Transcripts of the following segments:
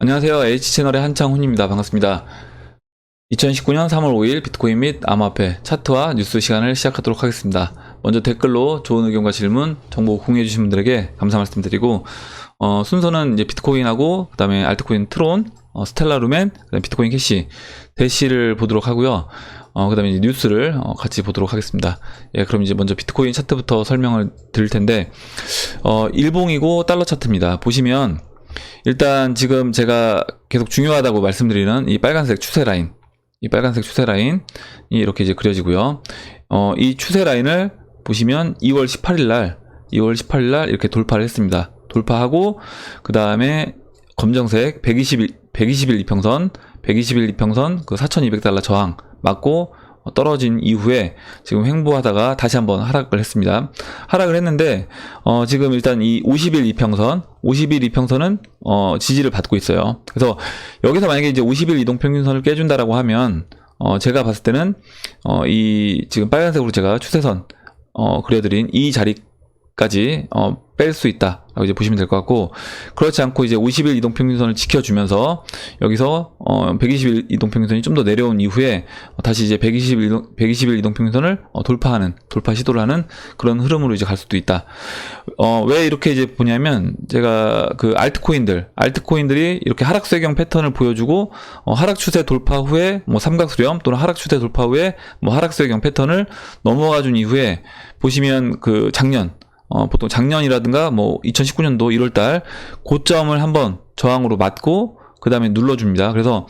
안녕하세요. H채널의 한창훈입니다. 반갑습니다. 2019년 3월 5일 비트코인 및 암호화폐 차트와 뉴스 시간을 시작하도록 하겠습니다. 먼저 댓글로 좋은 의견과 질문, 정보 공유해주신 분들에게 감사 말씀드리고, 어, 순서는 이제 비트코인하고, 그 다음에 알트코인 트론, 어, 스텔라 루멘, 그 다음에 비트코인 캐시, 대시를 보도록 하고요. 어, 그 다음에 뉴스를 어, 같이 보도록 하겠습니다. 예, 그럼 이제 먼저 비트코인 차트부터 설명을 드릴 텐데, 어, 일봉이고 달러 차트입니다. 보시면, 일단 지금 제가 계속 중요하다고 말씀드리는 이 빨간색 추세 라인, 이 빨간색 추세 라인이 이렇게 이제 그려지고요. 어, 이 추세 라인을 보시면 2월 18일 날, 2월 18일 날 이렇게 돌파를 했습니다. 돌파하고 그 다음에 검정색 120일 120일 이평선, 120일 이평선 그 4,200달러 저항 맞고 어, 떨어진 이후에 지금 횡보하다가 다시 한번 하락을 했습니다. 하락을 했는데 어, 지금 일단 이 50일 이평선, 50일 이평선은 어, 지지를 받고 있어요. 그래서 여기서 만약에 이제 50일 이동 평균선을 깨준다라고 하면 어, 제가 봤을 때는 어, 이 지금 빨간색으로 제가 추세선 어, 그려드린 이 자리 까지 어, 뺄 수 있다라고 이제 보시면 될 것 같고 그렇지 않고 이제 50일 이동 평균선을 지켜주면서 여기서 어, 120일 이동 평균선이 좀 더 내려온 이후에 어, 다시 이제 120일 이동, 120일 이동 평균선을 어, 돌파하는 돌파 시도를 하는 그런 흐름으로 이제 갈 수도 있다. 어, 왜 이렇게 이제 보냐면 제가 그 알트코인들 알트코인들이 이렇게 하락 쇄경 패턴을 보여주고 어, 하락 추세 돌파 후에 뭐 삼각 수렴 또는 하락 추세 돌파 후에 뭐 하락 쇄경 패턴을 넘어가 준 이후에 보시면 그 작년 어, 보통 작년이라든가 뭐 2019년도 1월달 고점을 한번 저항으로 맞고 그 다음에 눌러줍니다. 그래서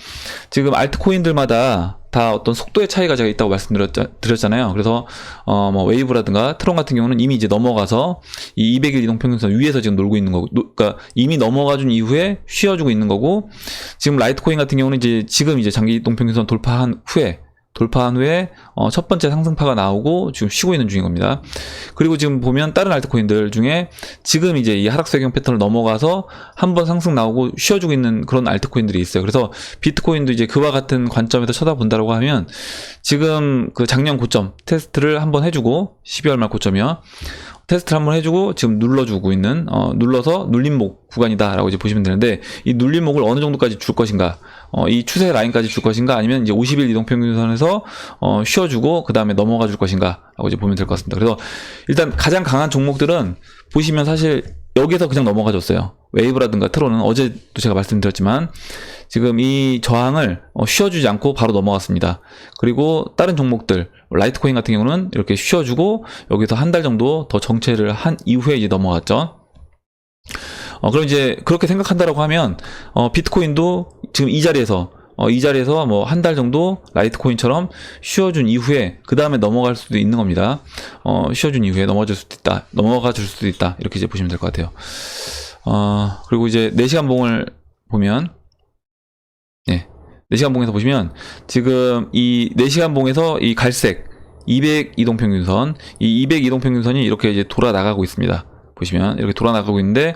지금 알트코인들마다 다 어떤 속도의 차이가 제가 있다고 말씀드렸잖아요. 그래서 어 뭐 웨이브라든가 트론 같은 경우는 이미 이제 넘어가서 이 200일 이동 평균선 위에서 지금 놀고 있는 거고, 노- 그러니까 이미 넘어가 준 이후에 쉬어주고 있는 거고, 지금 라이트코인 같은 경우는 이제 지금 이제 장기 이동 평균선 돌파한 후에 돌파한 후에 어, 첫 번째 상승파가 나오고 지금 쉬고 있는 중인 겁니다. 그리고 지금 보면 다른 알트코인들 중에 지금 이제 이 하락 쇄경 패턴을 넘어가서 한번 상승 나오고 쉬어주고 있는 그런 알트코인들이 있어요. 그래서 비트코인도 이제 그와 같은 관점에서 쳐다본다라고 하면 지금 그 작년 고점 테스트를 한번 해주고 12월 말 고점이요. 테스트를 한번 해주고 지금 눌러주고 있는 어, 눌러서 눌림목 구간이다라고 이제 보시면 되는데 이 눌림목을 어느 정도까지 줄 것인가 어, 이 추세 라인까지 줄 것인가 아니면 이제 50일 이동평균선에서 어, 쉬어주고 그 다음에 넘어가 줄 것인가라고 이제 보면 될 것 같습니다. 그래서 일단 가장 강한 종목들은 보시면 사실 여기서 그냥 넘어가 줬어요. 웨이브라든가 트론은 어제도 제가 말씀드렸지만 지금 이 저항을 어, 쉬어주지 않고 바로 넘어갔습니다. 그리고 다른 종목들 라이트코인 같은 경우는 이렇게 쉬어주고 여기서 한 달 정도 더 정체를 한 이후에 이제 넘어갔죠. 어, 그럼 이제 그렇게 생각한다라고 하면 어, 비트코인도 지금 이 자리에서 어, 이 자리에서 뭐 한 달 정도 라이트코인처럼 쉬어준 이후에 그 다음에 넘어갈 수도 있는 겁니다. 어, 쉬어준 이후에 넘어가 줄 수도 있다. 넘어가 줄 수도 있다. 이렇게 이제 보시면 될 것 같아요. 어, 그리고 이제 4시간 봉을 보면 네. 4시간 봉에서 보시면 지금 이 4시간 봉에서 이 갈색 200 이동 평균선 이 200 이동 평균선이 이렇게 이제 돌아 나가고 있습니다. 보시면 이렇게 돌아 나가고 있는데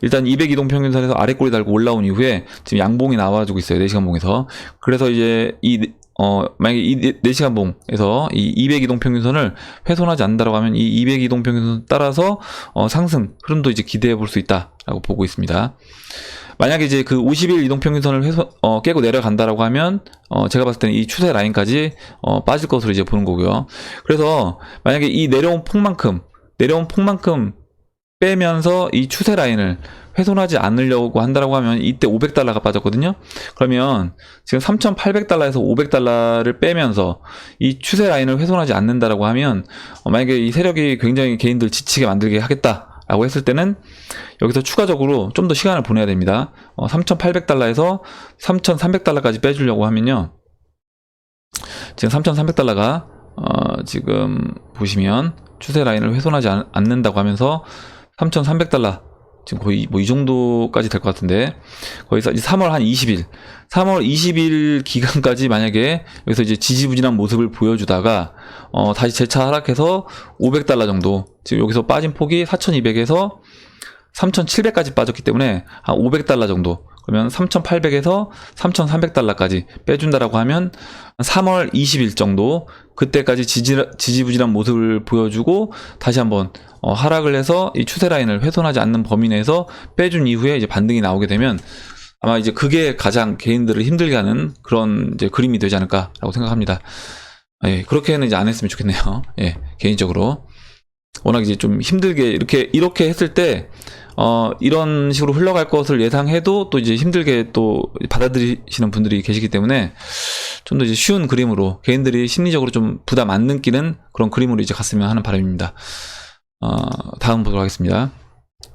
일단 200 이동 평균선에서 아래 꼬리 달고 올라온 이후에 지금 양봉이 나와주고 있어요. 4시간 봉에서. 그래서 이제 이 어, 만약에 이 4시간 봉에서 이 200 이동 평균선을 훼손하지 않는다고 하면 이 200 이동 평균선 따라서 어, 상승 흐름도 이제 기대해 볼 수 있다라고 보고 있습니다. 만약에 이제 그 50일 이동 평균선을 훼손, 어, 깨고 내려간다라고 하면 어, 제가 봤을 때는 이 추세 라인까지 어, 빠질 것으로 이제 보는 거고요. 그래서 만약에 이 내려온 폭만큼 내려온 폭만큼 빼면서 이 추세 라인을 훼손하지 않으려고 한다라고 하면 이때 500달러가 빠졌거든요. 그러면 지금 3,800달러에서 500달러를 빼면서 이 추세 라인을 훼손하지 않는다라고 하면 어, 만약에 이 세력이 굉장히 개인들 지치게 만들게 하겠다 라고 했을 때는 여기서 추가적으로 좀 더 시간을 보내야 됩니다. 어, 3,800달러에서 3,300달러까지 빼주려고 하면요. 지금 3,300달러가 어, 지금 보시면 추세 라인을 훼손하지 않, 않는다고 하면서 3,300달러. 지금 거의 뭐 이 정도까지 될 것 같은데. 거기서 이제 3월 한 20일. 3월 20일 기간까지 만약에 여기서 이제 지지부진한 모습을 보여주다가 어 다시 재차 하락해서 500달러 정도. 지금 여기서 빠진 폭이 4,200에서 3,700까지 빠졌기 때문에 한 500달러 정도 그러면 3,800에서 3,300달러까지 빼준다라고 하면 3월 20일 정도 그때까지 지지, 지지부진한 모습을 보여주고 다시 한번 어, 하락을 해서 이 추세 라인을 훼손하지 않는 범위 내에서 빼준 이후에 이제 반등이 나오게 되면 아마 이제 그게 가장 개인들을 힘들게 하는 그런 이제 그림이 되지 않을까라고 생각합니다. 예, 그렇게는 이제 안 했으면 좋겠네요. 예, 개인적으로. 워낙 이제 좀 힘들게 이렇게 이렇게 했을 때 어, 이런 식으로 흘러갈 것을 예상해도 또 이제 힘들게 또 받아들이시는 분들이 계시기 때문에 좀 더 이제 쉬운 그림으로 개인들이 심리적으로 좀 부담 안 느끼는 그런 그림으로 이제 갔으면 하는 바람입니다. 어, 다음 보도록 하겠습니다.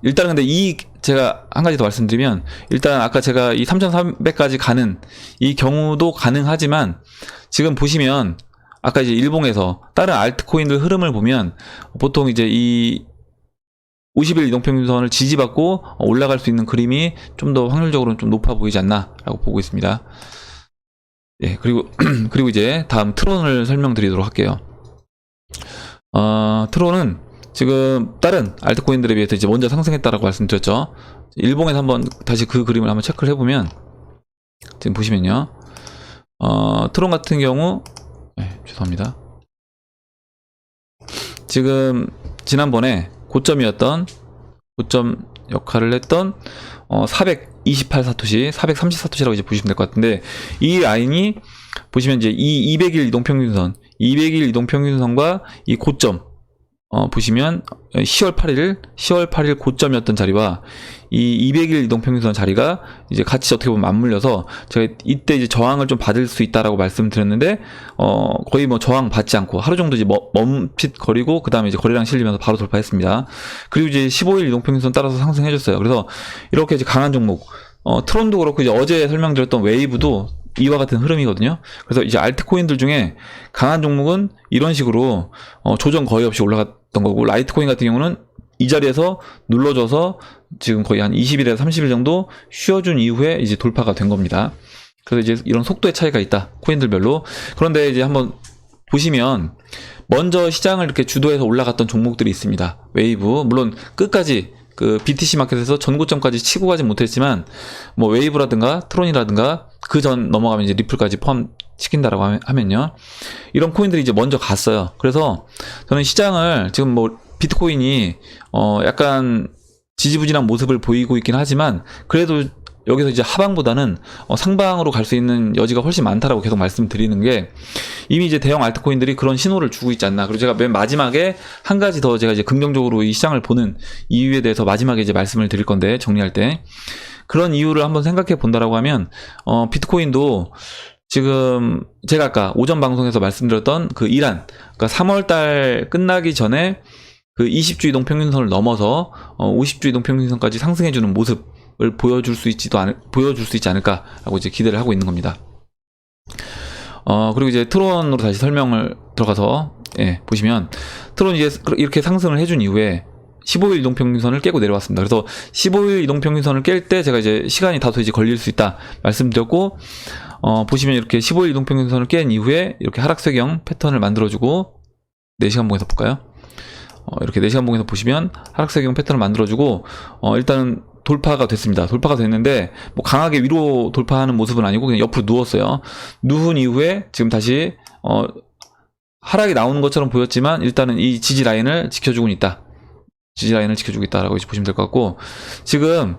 일단은 근데 이 제가 한 가지 더 말씀드리면 일단 아까 제가 이 3,300까지 가는 이 경우도 가능하지만 지금 보시면 아까 이제 일봉에서 다른 알트코인들 흐름을 보면 보통 이제 이 50일 이동평균선을 지지받고 올라갈 수 있는 그림이 좀 더 확률적으로는 좀 높아 보이지 않나라고 보고 있습니다. 예, 그리고 그리고 이제 다음 트론을 설명드리도록 할게요. 어, 트론은 지금 다른 알트코인들에 비해서 이제 먼저 상승했다라고 말씀드렸죠. 일봉에서 한번 다시 그 그림을 한번 체크를 해보면 지금 보시면요. 어, 트론 같은 경우 네, 죄송합니다. 지금 지난번에 고점이었던 고점 역할을 했던 어, 428 사토시, 430 사토시라고 이제 보시면 될 것 같은데 이 라인이 보시면 이제 이 200일 이동평균선, 200일 이동평균선과 이 고점 어, 보시면 10월 8일, 10월 8일 고점이었던 자리와 이 200일 이동평균선 자리가 이제 같이 어떻게 보면 맞물려서 제가 이때 이제 저항을 좀 받을 수 있다라고 말씀드렸는데 어, 거의 뭐 저항 받지 않고 하루 정도 이제 멈- 멈칫 거리고 그 다음에 이제 거래량 실리면서 바로 돌파했습니다. 그리고 이제 15일 이동평균선 따라서 상승해줬어요. 그래서 이렇게 이제 강한 종목, 어, 트론도 그렇고 이제 어제 설명드렸던 웨이브도 이와 같은 흐름이거든요. 그래서 이제 알트코인들 중에 강한 종목은 이런 식으로 어, 조정 거의 없이 올라 갔던 거고 라이트코인 같은 경우는 이 자리에서 눌러줘서 지금 거의 한 20일에서 30일 정도 쉬어준 이후에 이제 돌파가 된 겁니다. 그래서 이제 이런 속도의 차이가 있다. 코인들별로. 그런데 이제 한번 보시면 먼저 시장을 이렇게 주도해서 올라갔던 종목들이 있습니다. 웨이브 물론 끝까지 그 BTC 마켓에서 전고점까지 치고 가진 못했지만 뭐 웨이브라든가 트론이라든가 그 전 넘어가면 이제 리플까지 포함 시킨다라고 하면- 하면요. 이런 코인들이 이제 먼저 갔어요. 그래서 저는 시장을 지금 뭐 비트코인이 어 약간 지지부진한 모습을 보이고 있긴 하지만 그래도 여기서 이제 하방보다는 어 상방으로 갈 수 있는 여지가 훨씬 많다라고 계속 말씀드리는 게 이미 이제 대형 알트코인들이 그런 신호를 주고 있지 않나. 그리고 제가 맨 마지막에 한 가지 더 제가 이제 긍정적으로 이 시장을 보는 이유에 대해서 마지막에 이제 말씀을 드릴 건데 정리할 때 그런 이유를 한번 생각해 본다라고 하면 어 비트코인도 지금 제가 아까 오전 방송에서 말씀드렸던 그 이란 그러니까 3월 달 끝나기 전에 그 20주 이동 평균선을 넘어서 어 50주 이동 평균선까지 상승해 주는 모습을 보여줄 수 있지도 않을 보여줄 수 있지 않을까라고 이제 기대를 하고 있는 겁니다. 어, 그리고 이제 트론으로 다시 설명을 들어가서, 예, 보시면, 트론 이제 이렇게 상승을 해준 이후에 15일 이동평균선을 깨고 내려왔습니다. 그래서 15일 이동평균선을 깰 때 제가 이제 시간이 다소 이제 걸릴 수 있다 말씀드렸고, 어, 보시면 이렇게 15일 이동평균선을 깬 이후에 이렇게 하락세경 패턴을 만들어주고, 4시간 봉에서 볼까요? 어, 이렇게 4시간 봉에서 보시면 하락세경 패턴을 만들어주고, 어, 일단은 돌파가 됐습니다. 돌파가 됐는데, 뭐 강하게 위로 돌파하는 모습은 아니고 그냥 옆으로 누웠어요. 누운 이후에 지금 다시, 어, 하락이 나오는 것처럼 보였지만 일단은 이 지지 라인을 지켜주고 있다. 지지 라인을 지켜주고 있다라고 보시면 될 것 같고, 지금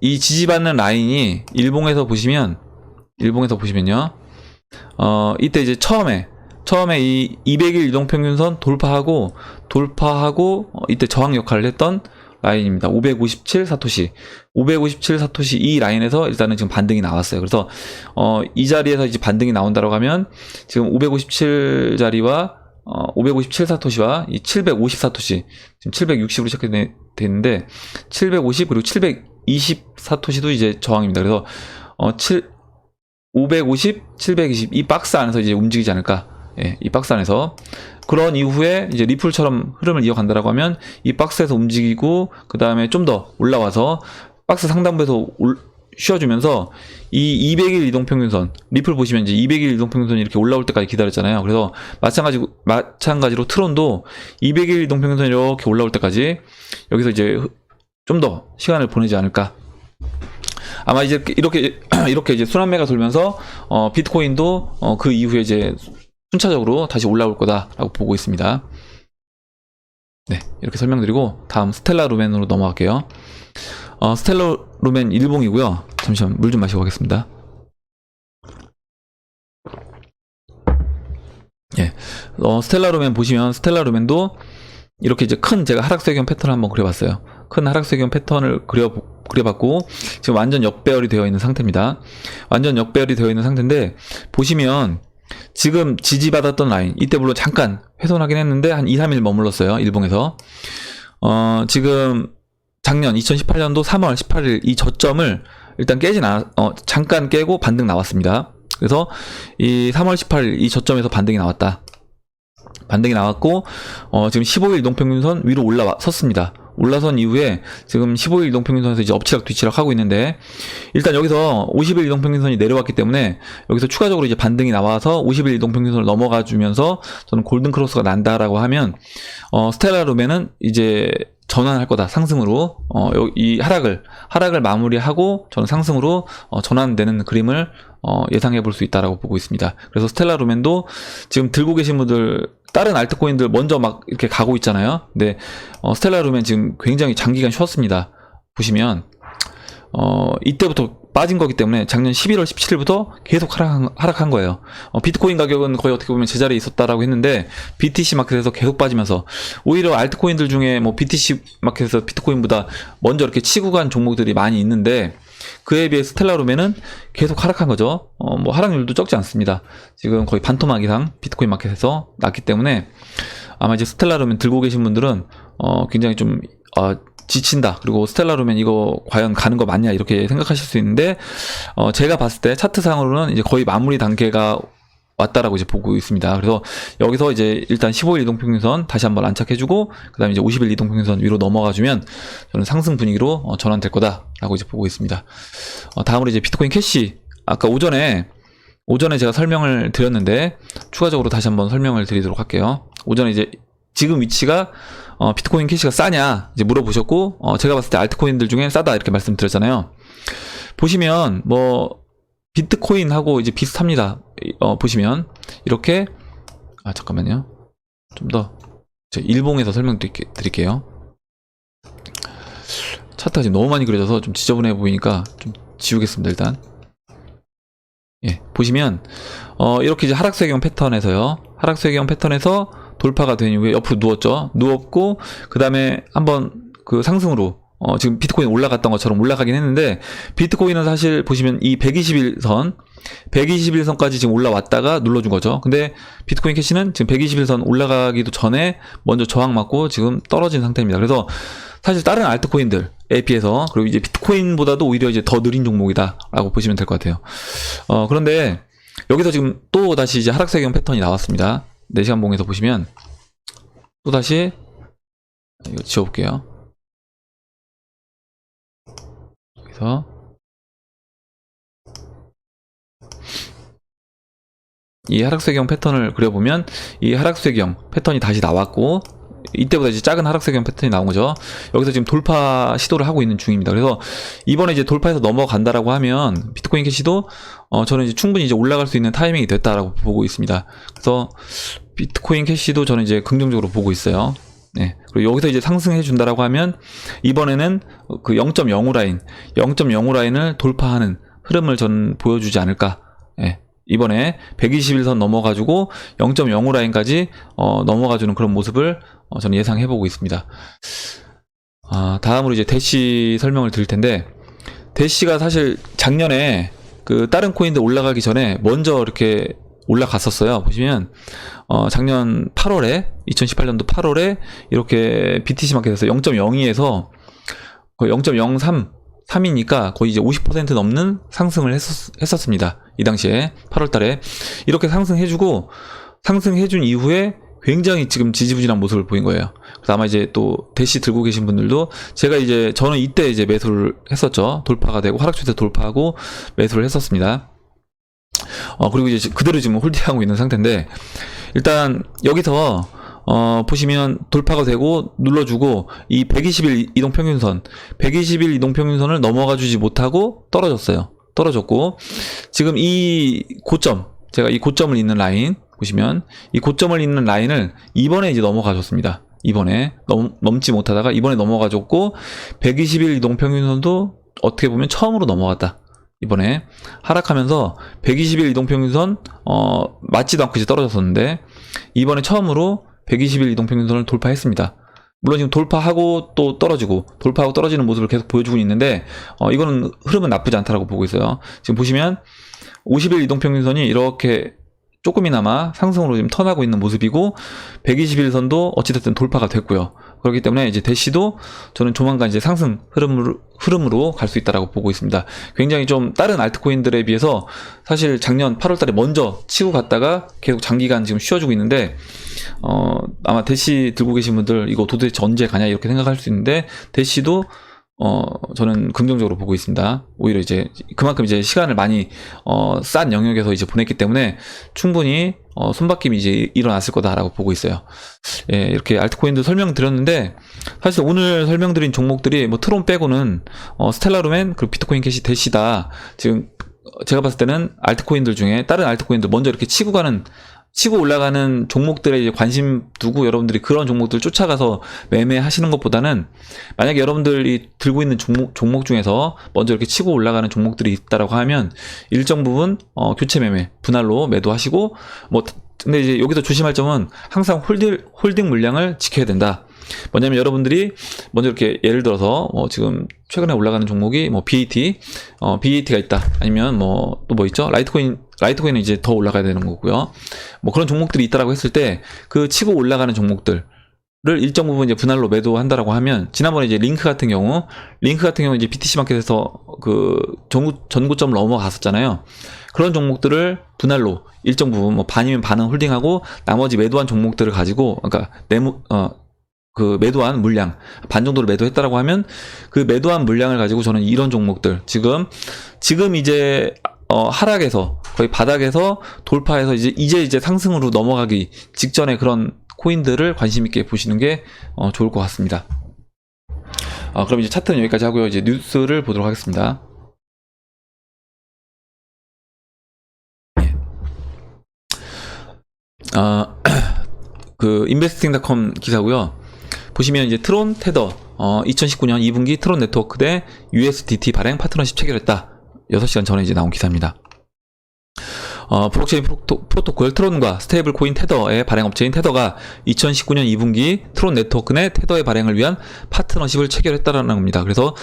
이 지지받는 라인이 일봉에서 보시면, 일봉에서 보시면요. 어, 이때 이제 처음에, 처음에 이 200일 이동평균선 돌파하고, 돌파하고, 어, 이때 저항 역할을 했던 라인입니다. 557 사토시. 557 사토시 이 라인에서 일단은 지금 반등이 나왔어요. 그래서, 어, 이 자리에서 이제 반등이 나온다고 하면, 지금 557 자리와, 어, 557 사토시와 이750 사토시, 지금 760으로 시작됐는데, 750 그리고 720 사토시도 이제 저항입니다. 그래서, 어, 7, 550, 720 이 박스 안에서 이제 움직이지 않을까. 예, 이 박스 안에서 그런 이후에 이제 리플처럼 흐름을 이어간다라고 하면 이 박스에서 움직이고 그 다음에 좀 더 올라와서 박스 상단부에서 올, 쉬어주면서 이 200일 이동평균선 리플 보시면 이제 200일 이동평균선이 이렇게 올라올 때까지 기다렸잖아요. 그래서 마찬가지 마찬가지로 트론도 200일 이동평균선이 이렇게 올라올 때까지 여기서 이제 좀 더 시간을 보내지 않을까. 아마 이제 이렇게 이렇게 이제 순환매가 돌면서 어, 비트코인도 어, 그 이후에 이제 순차적으로 다시 올라올 거다라고 보고 있습니다. 네, 이렇게 설명드리고 다음 스텔라 루멘으로 넘어갈게요. 어, 스텔라 루멘 일봉이고요. 잠시만 물 좀 마시고 가겠습니다. 예, 어, 스텔라 루멘 보시면 스텔라 루멘도 이렇게 이제 큰 제가 하락세경 패턴을 한번 그려봤어요. 큰 하락세경 패턴을 그려 그려봤고 지금 완전 역배열이 되어 있는 상태입니다. 완전 역배열이 되어 있는 상태인데 보시면 지금 지지받았던 라인 이때 물론 잠깐 훼손하긴 했는데 한 2, 3일 머물렀어요. 일봉에서 어, 지금 작년 2018년도 3월 18일 이 저점을 일단 깨진 않, 어, 잠깐 깨고 반등 나왔습니다. 그래서 이 3월 18일 이 저점에서 반등이 나왔다. 반등이 나왔고 어, 지금 15일 이동평균선 위로 올라와 섰습니다. 올라선 이후에 지금 15일 이동평균선에서 이제 엎치락 뒤치락 하고 있는데 일단 여기서 50일 이동평균선이 내려왔기 때문에 여기서 추가적으로 이제 반등이 나와서 50일 이동평균선을 넘어가 주면서 저는 골든 크로스가 난다라고 하면 어, 스텔라 루멘은 이제 전환할 거다 상승으로 어, 요- 이 하락을 하락을 마무리하고 저는 상승으로 어, 전환되는 그림을 어, 예상해 볼 수 있다라고 보고 있습니다. 그래서 스텔라 루멘도 지금 들고 계신 분들 다른 알트코인들 먼저 막 이렇게 가고 있잖아요. 근데 어, 스텔라 루멘 지금 굉장히 장기간 쉬었습니다. 보시면 어, 이때부터 빠진 거기 때문에 작년 11월 17일부터 계속 하락한, 하락한 거예요. 어, 비트코인 가격은 거의 어떻게 보면 제자리에 있었다라고 했는데 BTC 마켓에서 계속 빠지면서 오히려 알트코인들 중에 뭐 BTC 마켓에서 비트코인보다 먼저 이렇게 치고 간 종목들이 많이 있는데 그에 비해 스텔라루멘은 계속 하락한 거죠. 어, 뭐 하락률도 적지 않습니다. 지금 거의 반토막 이상 비트코인 마켓에서 났기 때문에 아마 이제 스텔라루멘 들고 계신 분들은 어, 굉장히 좀 어, 지친다. 그리고 스텔라루멘 이거 과연 가는 거 맞냐 이렇게 생각하실 수 있는데 어, 제가 봤을 때 차트상으로는 이제 거의 마무리 단계가 왔다라고 이제 보고 있습니다. 그래서 여기서 이제 일단 15일 이동평균선 다시 한번 안착해주고 그다음에 이제 50일 이동평균선 위로 넘어가주면 저는 상승 분위기로 어, 전환될 거다라고 이제 보고 있습니다. 어, 다음으로 이제 비트코인 캐시 아까 오전에 오전에 제가 설명을 드렸는데 추가적으로 다시 한번 설명을 드리도록 할게요. 오전에 이제 지금 위치가 어, 비트코인 캐시가 싸냐 이제 물어보셨고 어, 제가 봤을 때 알트코인들 중에 싸다 이렇게 말씀드렸잖아요. 보시면 뭐 비트코인하고 이제 비슷합니다. 이- 어, 보시면 이렇게 아 잠깐만요. 좀 더 일봉에서 설명드릴게요. 차트가 지금 너무 많이 그려져서 좀 지저분해 보이니까 좀 지우겠습니다 일단. 예, 보시면 어, 이렇게 이제 하락 세경 패턴에서요. 하락 세경 패턴에서 돌파가 된 이후에 옆으로 누웠죠. 누웠고 그 다음에 한번 그 상승으로 어, 지금 비트코인 올라갔던 것처럼 올라가긴 했는데 비트코인은 사실 보시면 이 121선 121선까지 지금 올라왔다가 눌러준 거죠. 근데 비트코인 캐시는 지금 121선 올라가기도 전에 먼저 저항 맞고 지금 떨어진 상태입니다. 그래서 사실 다른 알트코인들에 비해서 그리고 이제 비트코인보다도 오히려 이제 더 느린 종목이다라고 보시면 될 것 같아요. 어, 그런데 여기서 지금 또 다시 이제 하락 세경 패턴이 나왔습니다. 4시간 봉에서 보시면 또 다시 이거 지워볼게요. 여기서 이 하락세경 패턴을 그려보면 이 하락세경 패턴이 다시 나왔고 이때보다 이제 작은 하락세경 패턴이 나온 거죠. 여기서 지금 돌파 시도를 하고 있는 중입니다. 그래서 이번에 이제 돌파해서 넘어간다라고 하면 비트코인 캐시도 어 저는 이제 충분히 이제 올라갈 수 있는 타이밍이 됐다라고 보고 있습니다. 그래서 비트코인 캐시도 저는 이제 긍정적으로 보고 있어요. 네. 그리고 여기서 이제 상승해 준다라고 하면 이번에는 그 0.05 라인, 0.05 라인을 돌파하는 흐름을 저는 보여주지 않을까. 예. 이번에 121선 넘어가지고 0.05 라인까지 어, 넘어가주는 그런 모습을 어, 저는 예상해 보고 있습니다. 아, 다음으로 이제 대시 설명을 드릴 텐데 대시가 사실 작년에 그 다른 코인들 올라가기 전에 먼저 이렇게 올라갔었어요. 보시면 어, 작년 8월에 2018년도 8월에 이렇게 BTC 마켓에서 0.02에서 거의 0.03 3이니까 거의 이제 50% 넘는 상승을 했었, 했었 습니다. 이 당시에 8월 달에 이렇게 상승해주고 상승해준 이후에 굉장히 지금 지지부진한 모습을 보인 거예요. 그래서 아마 이제 또 대시 들고 계신 분들도 제가 이제 저는 이때 이제 매수를 했었죠. 돌파가 되고 하락 추세 돌파하고 매수를 했었습니다. 어 그리고 이제 그대로 지금 홀딩하고 있는 상태인데 일단 여기서 어 보시면 돌파가 되고 눌러주고 이 120일 이동 평균선 120일 이동 평균선을 넘어가 주지 못하고 떨어졌어요. 떨어졌고 지금 이 고점 제가 이 고점을 잇는 라인 보시면 이 고점을 잇는 라인을 이번에 이제 넘어가 줬습니다. 이번에 넘, 넘지 못하다가 이번에 넘어가 줬고 120일 이동 평균선도 어떻게 보면 처음으로 넘어갔다. 이번에 하락하면서 120일 이동평균선 어 맞지도 않고 이제 떨어졌었는데 이번에 처음으로 120일 이동평균선을 돌파했습니다. 물론 지금 돌파하고 또 떨어지고 돌파하고 떨어지는 모습을 계속 보여주고 있는데 어 이거는 흐름은 나쁘지 않다라고 보고 있어요. 지금 보시면 50일 이동평균선이 이렇게 조금이나마 상승으로 지금 턴하고 있는 모습이고 120일 선도 어찌됐든 돌파가 됐고요. 그렇기 때문에 이제 대시도 저는 조만간 이제 상승 흐름으로 흐름으로 갈 수 있다라고 보고 있습니다. 굉장히 좀 다른 알트코인들에 비해서 사실 작년 8월 달에 먼저 치고 갔다가 계속 장기간 지금 쉬어주고 있는데 어 아마 대시 들고 계신 분들 이거 도대체 언제 가냐 이렇게 생각할 수 있는데 대시도 어 저는 긍정적으로 보고 있습니다. 오히려 이제 그만큼 이제 시간을 많이 어 싼 영역에서 이제 보냈기 때문에 충분히 어 손바뀜이 이제 일어났을 거다라고 보고 있어요. 예, 이렇게 알트코인도 설명드렸는데 사실 오늘 설명드린 종목들이 뭐 트론 빼고는 어 스텔라루멘 그리고 비트코인 캐시 대시다. 지금 제가 봤을 때는 알트코인들 중에 다른 알트코인들 먼저 이렇게 치고 가는 치고 올라가는 종목들에 이제 관심 두고 여러분들이 그런 종목들 쫓아가서 매매하시는 것보다는 만약에 여러분들이 들고 있는 종목, 종목 중에서 먼저 이렇게 치고 올라가는 종목들이 있다라고 하면 일정 부분 어, 교체 매매 분할로 매도하시고 뭐 근데 이제 여기서 조심할 점은 항상 홀딩 홀딩 물량을 지켜야 된다. 뭐냐면 여러분들이 먼저 이렇게 예를 들어서 뭐 지금 최근에 올라가는 종목이 뭐 BAT, 어, BAT가 있다. 아니면 뭐 또뭐 있죠? 라이트코인, 라이트코인은 이제 더 올라가야 되는 거고요. 뭐 그런 종목들이 있다라고 했을 때 그 치고 올라가는 종목들 를 일정 부분 이제 분할로 매도한다라고 하면 지난번에 이제 링크 같은 경우 링크 같은 경우 이제 BTC 마켓에서 그 전구 전고점을 넘어갔었잖아요. 그런 종목들을 분할로 일정 부분 뭐 반이면 반은 홀딩하고 나머지 매도한 종목들을 가지고 그러니까 매무 어 그 매도한 물량 반 정도를 매도했다라고 하면 그 매도한 물량을 가지고 저는 이런 종목들 지금 지금 이제 어 하락에서 거의 바닥에서 돌파해서 이제 이제 이제 상승으로 넘어가기 직전에 그런 코인들을 관심 있게 보시는 게 어, 좋을 것 같습니다. 어, 그럼 이제 차트는 여기까지 하고요. 이제 뉴스를 보도록 하겠습니다. 예. 어, 그 인베스팅닷컴 기사고요. 보시면 이제 트론 테더 어, 2019년 2분기 트론 네트워크 대 USDT 발행 파트너십 체결했다. 6시간 전에 이제 나온 기사입니다. 어, 블록체인 프로토, 프로토콜 트론과 스테이블 코인 테더의 발행 업체인 테더가 2019년 2분기 트론 네트워크 내 테더의 발행을 위한 파트너십을 체결했다라는 겁니다. 그래서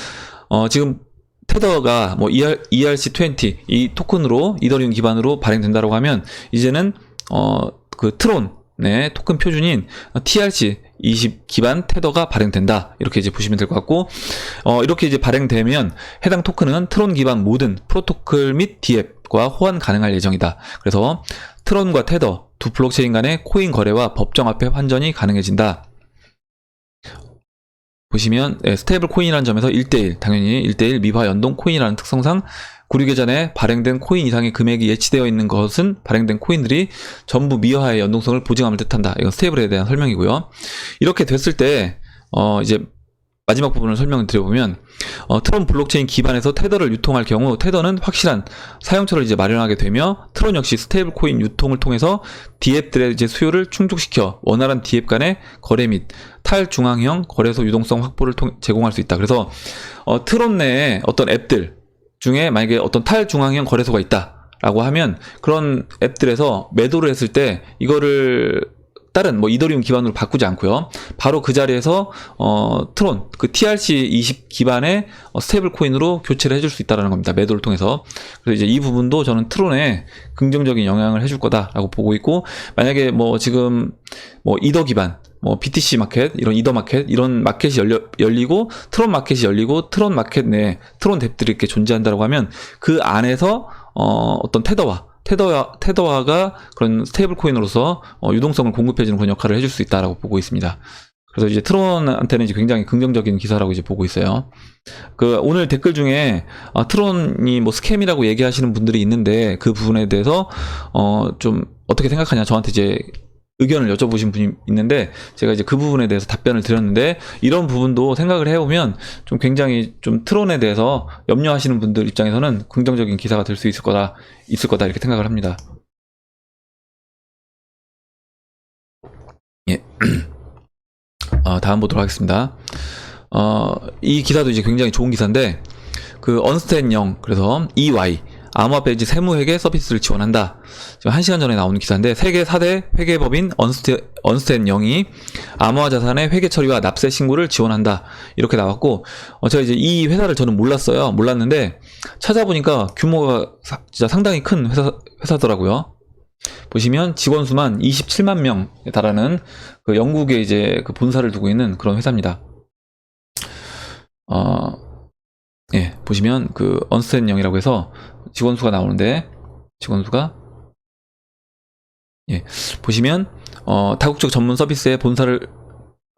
어, 지금 테더가 뭐 ER, ERC20 이 토큰으로 이더리움 기반으로 발행된다고 하면 이제는 어, 그 트론의 토큰 표준인 TRC 20 기반 테더가 발행된다. 이렇게 이제 보시면 될 것 같고, 어, 이렇게 이제 발행되면 해당 토큰은 트론 기반 모든 프로토콜 및 디앱과 호환 가능할 예정이다. 그래서 트론과 테더 두 블록체인 간의 코인 거래와 법정 화폐 환전이 가능해진다. 보시면 네, 스테이블 코인이라는 점에서 1대1 당연히 1대1 미화 연동 코인이라는 특성상 구류 계전에 발행된 코인 이상의 금액이 예치되어 있는 것은 발행된 코인들이 전부 미화의 연동성을 보증함을 뜻한다. 이건 스테이블에 대한 설명이고요. 이렇게 됐을 때 어, 이제 마지막 부분을 설명을 드려보면 어, 트론 블록체인 기반에서 테더를 유통할 경우 테더는 확실한 사용처를 이제 마련하게 되며 트론 역시 스테이블 코인 유통을 통해서 디앱들의 이제 수요를 충족시켜 원활한 디앱 간의 거래 및 탈중앙형 거래소 유동성 확보를 통, 제공할 수 있다. 그래서 어, 트론 내에 어떤 앱들 중에 만약에 어떤 탈중앙형 거래소가 있다라고 하면 그런 앱들에서 매도를 했을 때 이거를 다른 뭐 이더리움 기반으로 바꾸지 않고요. 바로 그 자리에서 어 트론 그 TRC20 기반의 어, 스테이블 코인으로 교체를 해줄 수 있다라는 겁니다. 매도를 통해서. 그래서 이제 이 부분도 저는 트론에 긍정적인 영향을 해줄 거다라고 보고 있고 만약에 뭐 지금 뭐 이더 기반 뭐 BTC 마켓 이런 이더 마켓 이런 마켓이 열려, 열리고 트론 마켓이 열리고 트론 마켓 내에 트론 뎁들이 이렇게 존재한다고 하면 그 안에서 어 어떤 테더와 테더화, 테더화가 그런 스테이블 코인으로서 어, 유동성을 공급해주는 그런 역할을 해줄 수 있다라고 보고 있습니다. 그래서 이제 트론한테는 이제 굉장히 긍정적인 기사라고 이제 보고 있어요. 그 오늘 댓글 중에 아, 트론이 뭐 스캠이라고 얘기하시는 분들이 있는데 그 부분에 대해서 어 좀 어떻게 생각하냐 저한테 이제 의견을 여쭤보신 분이 있는데 제가 이제 그 부분에 대해서 답변을 드렸는데 이런 부분도 생각을 해보면 좀 굉장히 좀 트론에 대해서 염려하시는 분들 입장에서는 긍정적인 기사가 될 수 있을 거다 있을 거다 이렇게 생각을 합니다. 예. 어, 다음 보도록 하겠습니다. 어, 이 기사도 이제 굉장히 좋은 기사인데 그 언스텐0 그래서 EY 암호화폐 이제 세무회계 서비스를 지원한다. 지금 1시간 전에 나온 기사인데 세계 4대 회계법인 언스테, 언스텐 0이 암호화 자산의 회계 처리와 납세 신고를 지원한다. 이렇게 나왔고 어, 제가 이제 이 회사를 저는 몰랐어요. 몰랐는데 찾아보니까 규모가 사- 진짜 상당히 큰 회사, 회사더라고요. 보시면 직원 수만 27만 명에 달하는 그 영국에 이제 그 본사를 두고 있는 그런 회사입니다. 어, 예, 보시면 그 언스텐 0이라고 해서 직원 수가 나오는데 직원 수가 예, 보시면 어, 다국적 전문 서비스의 본사를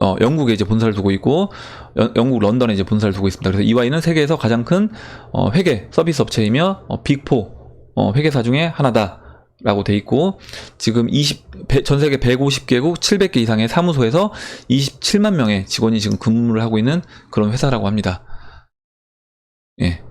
어, 영국에 이제 본사를 두고 있고 여- 영국 런던에 이제 본사를 두고 있습니다. 그래서 EY는 세계에서 가장 큰 어, 회계 서비스 업체이며 어, 빅4 어, 회계사 중에 하나다 라고 돼 있고 지금 20, 배- 전 세계 150개국 700개 이상의 사무소에서 27만 명의 직원이 지금 근무를 하고 있는 그런 회사라고 합니다. 예.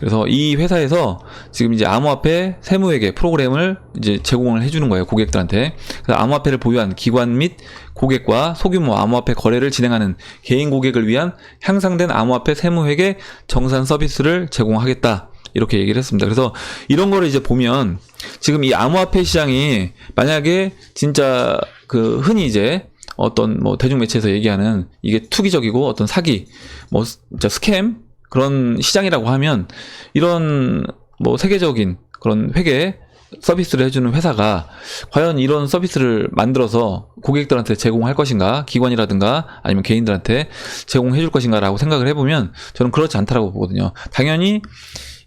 그래서 이 회사에서 지금 이제 암호화폐 세무회계 프로그램을 이제 제공을 해주는 거예요 고객들한테. 그래서 암호화폐를 보유한 기관 및 고객과 소규모 암호화폐 거래를 진행하는 개인 고객을 위한 향상된 암호화폐 세무회계 정산 서비스를 제공하겠다. 이렇게 얘기를 했습니다. 그래서 이런 거를 이제 보면 지금 이 암호화폐 시장이 만약에 진짜 그 흔히 이제 어떤 뭐 대중매체에서 얘기하는 이게 투기적이고 어떤 사기, 뭐 스캠 그런 시장이라고 하면 이런 뭐 세계적인 그런 회계 서비스를 해주는 회사가 과연 이런 서비스를 만들어서 고객들한테 제공할 것인가 기관이라든가 아니면 개인들한테 제공해 줄 것인가라고 생각을 해보면 저는 그렇지 않다라고 보거든요. 당연히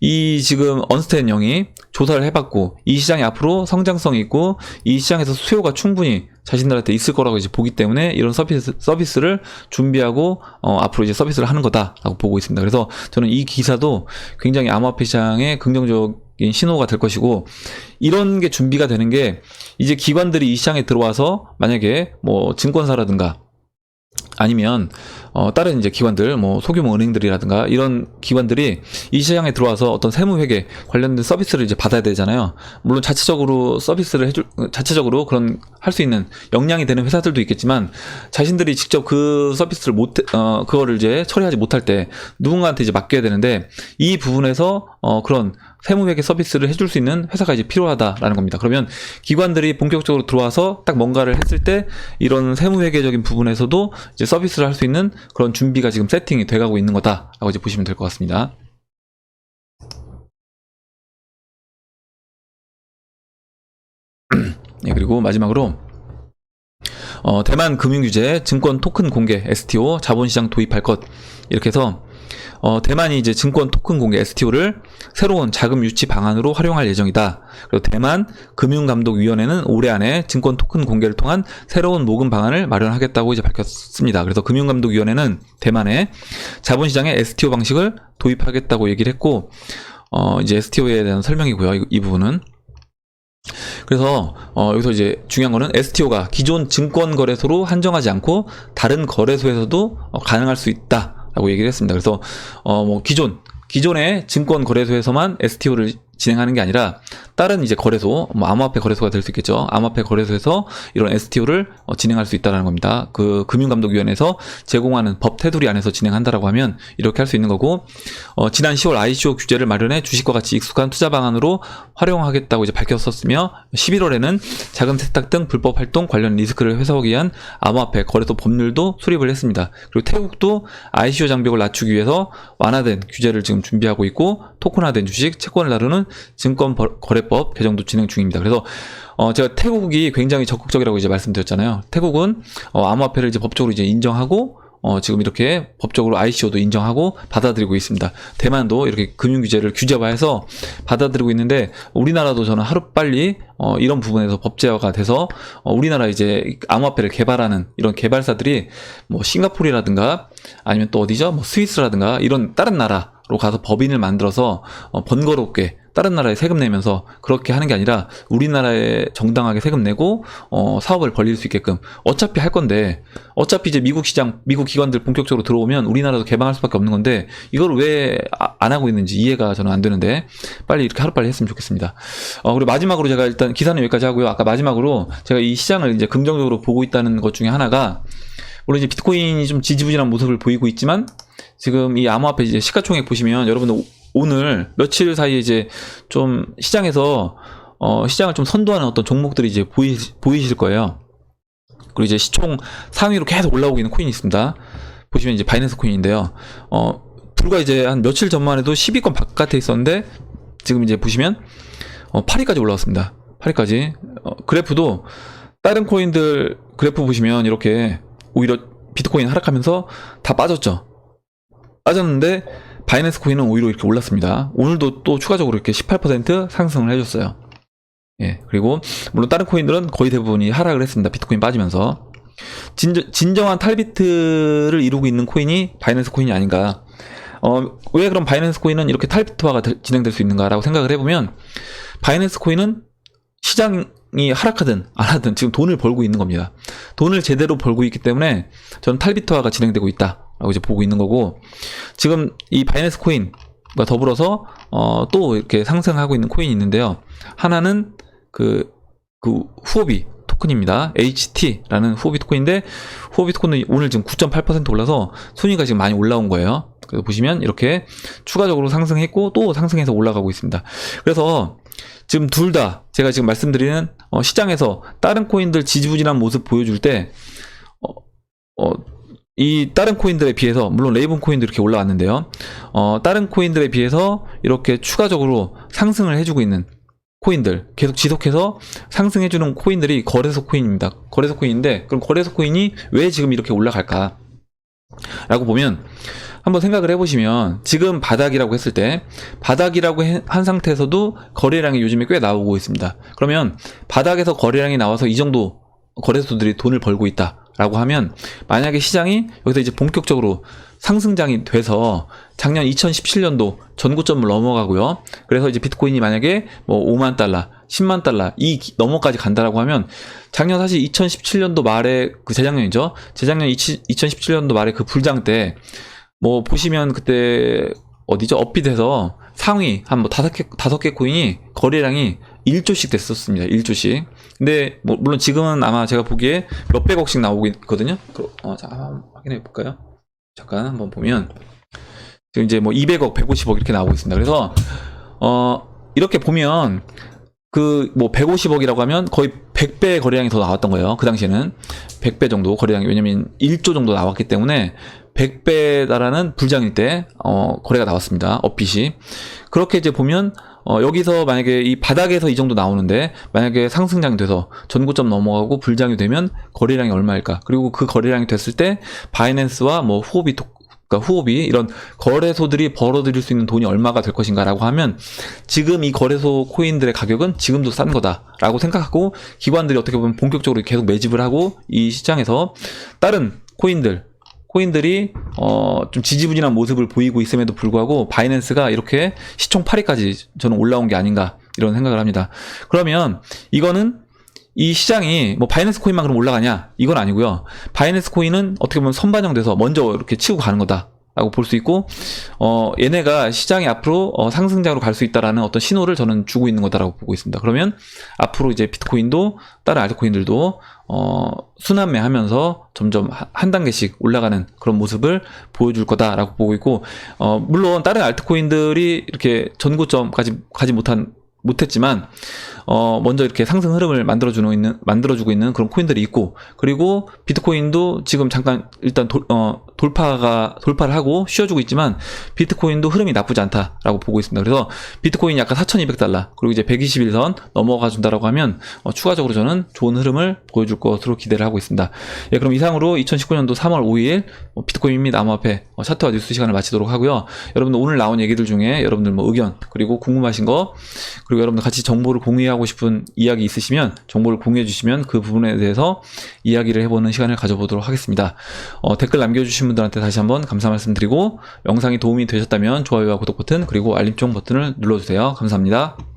이 지금 언스텐 영이 조사를 해봤고 이 시장이 앞으로 성장성이 있고 이 시장에서 수요가 충분히 자신들한테 있을 거라고 이제 보기 때문에 이런 서비스 서비스를 준비하고 어, 앞으로 이제 서비스를 하는 거다라고 보고 있습니다. 그래서 저는 이 기사도 굉장히 암호화폐 시장에 긍정적인 신호가 될 것이고 이런 게 준비가 되는 게 이제 기관들이 이 시장에 들어와서 만약에 뭐 증권사라든가 아니면 어, 다른 이제 기관들 뭐 소규모 은행들이라든가 이런 기관들이 이 시장에 들어와서 어떤 세무 회계 관련된 서비스를 이제 받아야 되잖아요. 물론 자체적으로 서비스를 해줄 자체적으로 그런 할 수 있는 역량이 되는 회사들도 있겠지만 자신들이 직접 그 서비스를 못 어, 그거를 이제 처리하지 못할 때 누군가한테 이제 맡겨야 되는데 이 부분에서 어, 그런 세무회계 서비스를 해줄 수 있는 회사가 이제 필요하다라는 겁니다. 그러면 기관들이 본격적으로 들어와서 딱 뭔가를 했을 때 이런 세무회계적인 부분에서도 이제 서비스를 할 수 있는 그런 준비가 지금 세팅이 돼가고 있는 거다라고 이제 보시면 될 것 같습니다. 네, 그리고 마지막으로 어, 대만 금융 규제 증권 토큰 공개 STO 자본시장 도입할 것 이렇게 해서 어, 대만이 이제 증권 토큰 공개 STO를 새로운 자금 유치 방안으로 활용할 예정이다. 그리고 대만 금융감독위원회는 올해 안에 증권 토큰 공개를 통한 새로운 모금 방안을 마련하겠다고 이제 밝혔습니다. 그래서 금융감독위원회는 대만에 자본시장의 STO 방식을 도입하겠다고 얘기를 했고, 어, 이제 STO에 대한 설명이고요. 이, 이 부분은. 그래서 어, 여기서 이제 중요한 거는 STO가 기존 증권 거래소로 한정하지 않고 다른 거래소에서도 어, 가능할 수 있다 라고 얘기를 했습니다. 그래서 어, 뭐 기존 기존의 증권 거래소에서만 STO를 진행하는 게 아니라 다른 이제 거래소, 뭐 암호화폐 거래소가 될 수 있겠죠. 암호화폐 거래소에서 이런 STO를 어, 진행할 수 있다는 겁니다. 그 금융감독위원회에서 제공하는 법 테두리 안에서 진행한다라고 하면 이렇게 할 수 있는 거고, 어, 지난 10월 ICO 규제를 마련해 주식과 같이 익숙한 투자 방안으로 활용하겠다고 이제 밝혔었으며, 11월에는 자금 세탁 등 불법 활동 관련 리스크를 해소하기 위한 암호화폐 거래소 법률도 수립을 했습니다. 그리고 태국도 ICO 장벽을 낮추기 위해서 완화된 규제를 지금 준비하고 있고, 토큰화된 주식, 채권을 다루는 증권 버- 거래법 개정도 진행 중입니다. 그래서 어 제가 태국이 굉장히 적극적이라고 이제 말씀드렸잖아요. 태국은 어 암호화폐를 이제 법적으로 이제 인정하고 어 지금 이렇게 법적으로 ICO도 인정하고 받아들이고 있습니다. 대만도 이렇게 금융 규제를 규제화해서 받아들이고 있는데 우리나라도 저는 하루 빨리 어 이런 부분에서 법제화가 돼서 어 우리나라 이제 암호화폐를 개발하는 이런 개발사들이 뭐 싱가포르라든가 아니면 또 어디죠? 뭐 스위스라든가 이런 다른 나라 로 가서 법인을 만들어서 어, 번거롭게 다른 나라에 세금 내면서 그렇게 하는 게 아니라 우리나라에 정당하게 세금 내고 어, 사업을 벌릴 수 있게끔 어차피 할 건데 어차피 이제 미국 시장 미국 기관들 본격적으로 들어오면 우리나라도 개방할 수밖에 없는 건데 이걸 왜 안 하고 있는지 이해가 저는 안 되는데 빨리 이렇게 하루빨리 했으면 좋겠습니다. 어, 그리고 마지막으로 제가 일단 기사는 여기까지 하고요. 아까 마지막으로 제가 이 시장을 이제 긍정적으로 보고 있다는 것 중에 하나가 물론 이제 비트코인이 좀 지지부진한 모습을 보이고 있지만 지금 이 암호화폐 이제 시가총액 보시면 여러분들 오- 오늘 며칠 사이에 이제 좀 시장에서 어, 시장을 좀 선도하는 어떤 종목들이 이제 보이, 보이실 거예요. 그리고 이제 시총 상위로 계속 올라오고 있는 코인이 있습니다. 보시면 이제 바이낸스 코인인데요. 어, 불과 이제 한 며칠 전만 해도 10위권 바깥에 있었는데 지금 이제 보시면 어, 8위까지 올라왔습니다. 8위까지. 어, 그래프도 다른 코인들 그래프 보시면 이렇게 오히려 비트코인 하락하면서 다 빠졌죠. 빠졌는데 바이낸스 코인은 오히려 이렇게 올랐습니다. 오늘도 또 추가적으로 이렇게 18% 상승을 해줬어요. 예, 그리고 물론 다른 코인들은 거의 대부분이 하락을 했습니다. 비트코인 빠지면서 진정, 진정한 탈비트를 이루고 있는 코인이 바이낸스 코인이 아닌가. 어, 왜 그럼 바이낸스 코인은 이렇게 탈비트화가 될- 진행될 수 있는가라고 생각을 해보면 바이낸스 코인은 시장이 하락하든 안 하든 지금 돈을 벌고 있는 겁니다. 돈을 제대로 벌고 있기 때문에 저는 탈비트화가 진행되고 있다 라고 이제 보고 있는 거고 지금 이 바이낸스 코인과 더불어서 어, 또 이렇게 상승하고 있는 코인이 있는데요. 하나는 그, 그 후오비 토큰입니다. HT라는 후오비 토큰인데 후오비 토큰은 오늘 지금 9.8% 올라서 순위가 지금 많이 올라온 거예요. 그래서 보시면 이렇게 추가적으로 상승했고 또 상승해서 올라가고 있습니다. 그래서 지금 둘 다 제가 지금 말씀드리는 어, 시장에서 다른 코인들 지지부진한 모습 보여줄 때 어, 어, 이 다른 코인들에 비해서 물론 레이븐 코인도 이렇게 올라왔는데요. 어, 다른 코인들에 비해서 이렇게 추가적으로 상승을 해주고 있는 코인들 계속 지속해서 상승해주는 코인들이 거래소 코인입니다. 거래소 코인인데 그럼 거래소 코인이 왜 지금 이렇게 올라갈까? 라고 보면 한번 생각을 해보시면 지금 바닥이라고 했을 때 바닥이라고 해- 한 상태에서도 거래량이 요즘에 꽤 나오고 있습니다. 그러면 바닥에서 거래량이 나와서 이 정도 거래소들이 돈을 벌고 있다 라고 하면 만약에 시장이 여기서 이제 본격적으로 상승장이 돼서 작년 2017년도 전고점을 넘어가고요. 그래서 이제 비트코인이 만약에 뭐 5만 달러, 10만 달러 이 기- 넘어까지 간다라고 하면 작년 사실 2017년도 말에 그 재작년이죠. 재작년 2017년도 말에 그 불장 때 뭐 보시면 그때 어디죠? 업비트에서 상위 한 뭐 다섯 개 다섯 개 코인이 거래량이 1조씩 됐었습니다. 1조씩. 근데 뭐 물론 지금은 아마 제가 보기에 몇백억씩 나오고 있거든요. 그- 어, 자, 한번 확인해 볼까요? 잠깐 한번 보면 지금 이제 뭐 200억, 150억 이렇게 나오고 있습니다. 그래서 어 이렇게 보면 그 뭐 150억이라고 하면 거의 100배 거래량이 더 나왔던 거예요. 그 당시에는 100배 정도 거래량이 왜냐면 1조 정도 나왔기 때문에 100배 달하는 불장일 때 어, 거래가 나왔습니다. 업빛이 그렇게 이제 보면 어, 여기서 만약에 이 바닥에서 이 정도 나오는데 만약에 상승장이 돼서 전고점 넘어가고 불장이 되면 거래량이 얼마일까? 그리고 그 거래량이 됐을 때 바이낸스와 뭐 후오비 토- 그러니까 후오비 이런 거래소들이 벌어들일 수 있는 돈이 얼마가 될 것인가라고 하면 지금 이 거래소 코인들의 가격은 지금도 싼 거다라고 생각하고 기관들이 어떻게 보면 본격적으로 계속 매집을 하고 이 시장에서 다른 코인들 코인들이 어, 좀 지지부진한 모습을 보이고 있음에도 불구하고 바이낸스가 이렇게 시총 8위까지 저는 올라온 게 아닌가 이런 생각을 합니다. 그러면 이거는 이 시장이 뭐 바이낸스 코인만 그럼 올라가냐? 이건 아니고요. 바이낸스 코인은 어떻게 보면 선반영돼서 먼저 이렇게 치고 가는 거다. 라고 볼 수 있고, 어, 얘네가 시장이 앞으로 어, 상승장으로 갈 수 있다라는 어떤 신호를 저는 주고 있는 거다라고 보고 있습니다. 그러면 앞으로 이제 비트코인도 다른 알트코인들도 어, 순환매 하면서 점점 하- 한 단계씩 올라가는 그런 모습을 보여줄 거다라고 보고 있고, 어, 물론 다른 알트코인들이 이렇게 전고점까지 가지 못한, 못했지만, 어, 먼저 이렇게 상승 흐름을 만들어주고 있는, 만들어주고 있는 그런 코인들이 있고, 그리고 비트코인도 지금 잠깐 일단 돌, 어, 돌파가, 돌파를 하고 쉬어주고 있지만, 비트코인도 흐름이 나쁘지 않다라고 보고 있습니다. 그래서 비트코인이 약간 4,200달러, 그리고 이제 121선 넘어가 준다라고 하면, 어, 추가적으로 저는 좋은 흐름을 보여줄 것으로 기대를 하고 있습니다. 예, 그럼 이상으로 2019년도 3월 5일 어, 비트코인 및 암호화폐 어, 차트와 뉴스 시간을 마치도록 하고요. 여러분들 오늘 나온 얘기들 중에 여러분들 뭐 의견, 그리고 궁금하신 거, 그리고 여러분들 같이 정보를 공유하고 싶은 이야기 있으시면 정보를 공유해 주시면 그 부분에 대해서 이야기를 해보는 시간을 가져보도록 하겠습니다. 어, 댓글 남겨주신 분들한테 다시 한번 감사 말씀드리고 영상이 도움이 되셨다면 좋아요와 구독 버튼 그리고 알림 종 버튼을 눌러주세요. 감사합니다.